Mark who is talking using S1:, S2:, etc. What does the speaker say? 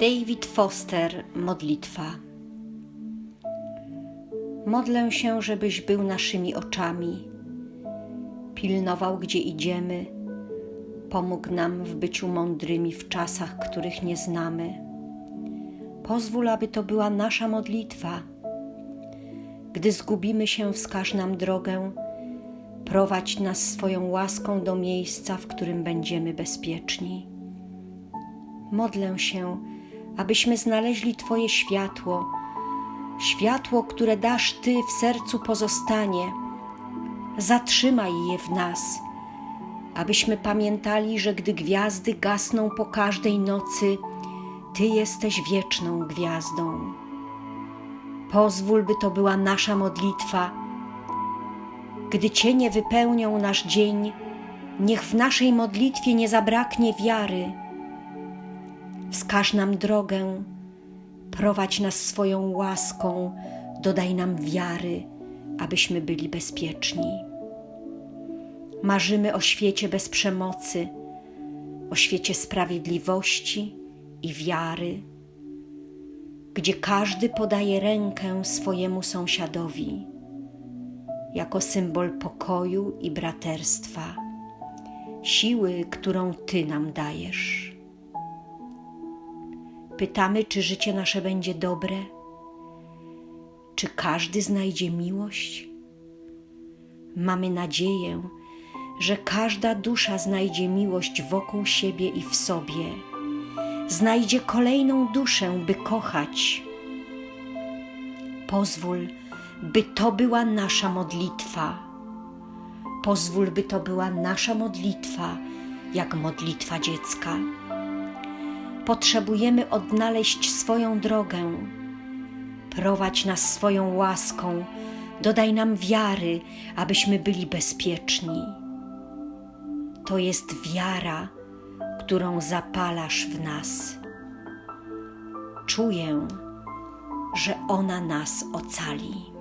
S1: David Foster, modlitwa. Modlę się, żebyś był naszymi oczami, pilnował, gdzie idziemy, pomógł nam w byciu mądrymi w czasach, których nie znamy. Pozwól, aby to była nasza modlitwa. Gdy zgubimy się, wskaż nam drogę, prowadź nas swoją łaską do miejsca, w którym będziemy bezpieczni. Modlę się, abyśmy znaleźli Twoje światło, światło, które dasz Ty w sercu pozostanie. Zatrzymaj je w nas, abyśmy pamiętali, że gdy gwiazdy gasną po każdej nocy, Ty jesteś wieczną gwiazdą. Pozwól, by to była nasza modlitwa. Gdy cienie wypełnią nasz dzień, niech w naszej modlitwie nie zabraknie wiary. Wskaż nam drogę, prowadź nas swoją łaską, dodaj nam wiary, abyśmy byli bezpieczni. Marzymy o świecie bez przemocy, o świecie sprawiedliwości i wiary, gdzie każdy podaje rękę swojemu sąsiadowi jako symbol pokoju i braterstwa, siły, którą Ty nam dajesz. Pytamy, czy życie nasze będzie dobre, czy każdy znajdzie miłość. Mamy nadzieję, że każda dusza znajdzie miłość wokół siebie i w sobie, znajdzie kolejną duszę, by kochać. Pozwól, by to była nasza modlitwa. Pozwól, by to była nasza modlitwa, jak modlitwa dziecka potrzebujemy odnaleźć swoją drogę. Prowadź nas swoją łaską, dodaj nam wiary, abyśmy byli bezpieczni. To jest wiara, którą zapalasz w nas. Czuję, że ona nas ocali.